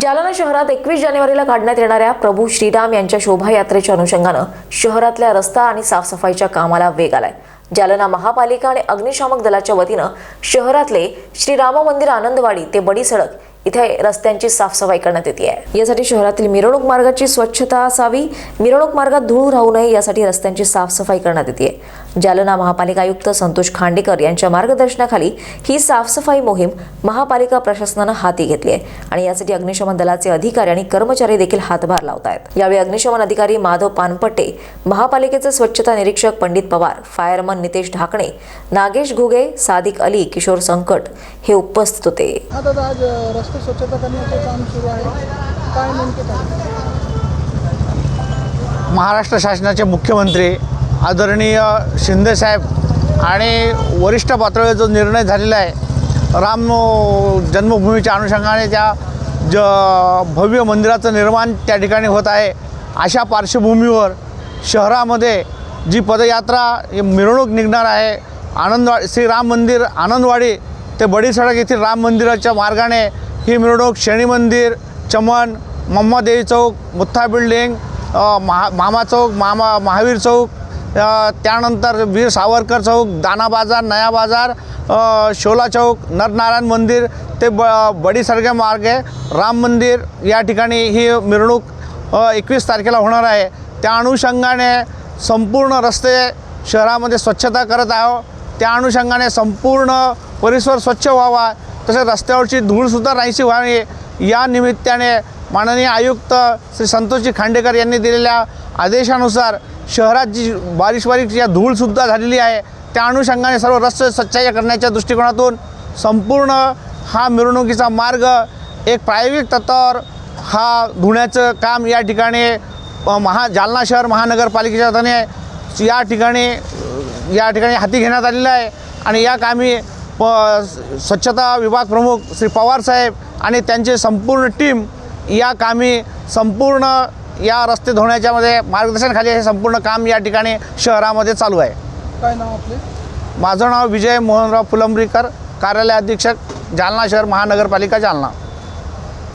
जालना शहरात एकवीस जानेवारीला काढण्यात येणाऱ्या प्रभू श्रीराम यांच्या शोभायात्रेच्या अनुषंगानं शहरातल्या रस्ता आणि साफसफाईच्या कामाला वेग आलाय. जालना महापालिका आणि अग्निशामक दलाच्या वतीनं शहरातले श्रीराम मंदिर आनंदवाडी ते बडी सडक इथे रस्त्यांची साफसफाई करण्यात येते. आहे यासाठी शहरातील मिरवणूक मार्गाची स्वच्छता असावी मिरवणूक मार्गात धूळ राहू नये यासाठी रस्त्यांची साफसफाई करण्यात येते. जालना महापालिका आयुक्त संतोष खांडेकर यांच्या मार्गदर्शनाखाली ही साफसफाई मोहीम महापालिका प्रशासनानं हाती घेतली आहे. आणि यासाठी अग्निशमन दलाचे अधिकारी आणि कर्मचारी देखील हातभार लावत आहेत यावेळी अग्निशमन अधिकारी माधव पानपट्टे महापालिकेचे स्वच्छता निरीक्षक पंडित पवार फायरमन नितेश ढाकणे नागेश घुगे सादिक अली किशोर संकट हे उपस्थित होते. दादा आज अ, रस्ते स्वच्छता करण्याचे काम सुरू आहे. काय नेमके काय महाराष्ट्र शासनाचे मुख्यमंत्री आदरणीय शिंदेसाहेब आणि वरिष्ठ पातळीवर जो निर्णय झालेला आहे राम जन्मभूमीच्या अनुषंगाने त्या ज भव्य मंदिराचं निर्माण त्या ठिकाणी होत आहे. अशा पार्श्वभूमीवर शहरामध्ये जी पदयात्रा ही मिरवणूक निघणार आहे आनंदवा श्री राम मंदिर आनंदवाडी ते बडी सडक येथील राम मंदिराच्या मार्गाने ही मिरवणूक शनी मंदिर चमन मम्मादेवी चौक मुथ्था बिल्डिंग महा मामा चौक मामा महावीर चौक त्यानंतर वीर सावरकर चौक दाना बाजार नया बाजार शोला चौक नरनारायण मंदिर ते ब बडी मार्गे राम मंदिर या ठिकाणी ही मिरवणूक एकवीस तारखेला होणार आहे. त्या अनुषंगाने संपूर्ण रस्ते शहरामध्ये स्वच्छता करत आहो त्या अनुषंगाने संपूर्ण परिसर स्वच्छ व्हावा. तसेच रस्त्यावरची धूळसुद्धा नाहीशी व्हावी. या निमित्ताने माननीय आयुक्त श्री संतोषजी खांडेकर यांनी दिलेल्या आदेशानुसार शहरात जी बारीक बारीक या धूळसुद्धा झालेली आहे त्या अनुषंगाने सर्व रस्ते सच्चाई करण्याच्या दृष्टिकोनातून संपूर्ण हा मिरवणुकीचा मार्ग एक प्रायोगिक तत्वावर हा धुण्याचं काम या ठिकाणी महा जालना शहर महानगरपालिकेच्या वतीने या ठिकाणी या ठिकाणी हाती घेण्यात आलेलं आहे. आणि या कामी प स्वच्छता विभाग प्रमुख श्री पवार साहेब आणि त्यांचे संपूर्ण टीम या कामी संपूर्ण या रस्ते धुण्याच्यामध्ये मार्गदर्शनाखाली हे संपूर्ण काम या ठिकाणी शहरामध्ये चालू आहे. काय नाव आपले? माझं नाव विजय मोहनराव फुलंब्रीकर कार्यालय अधीक्षक जालना शहर महानगरपालिका जालना.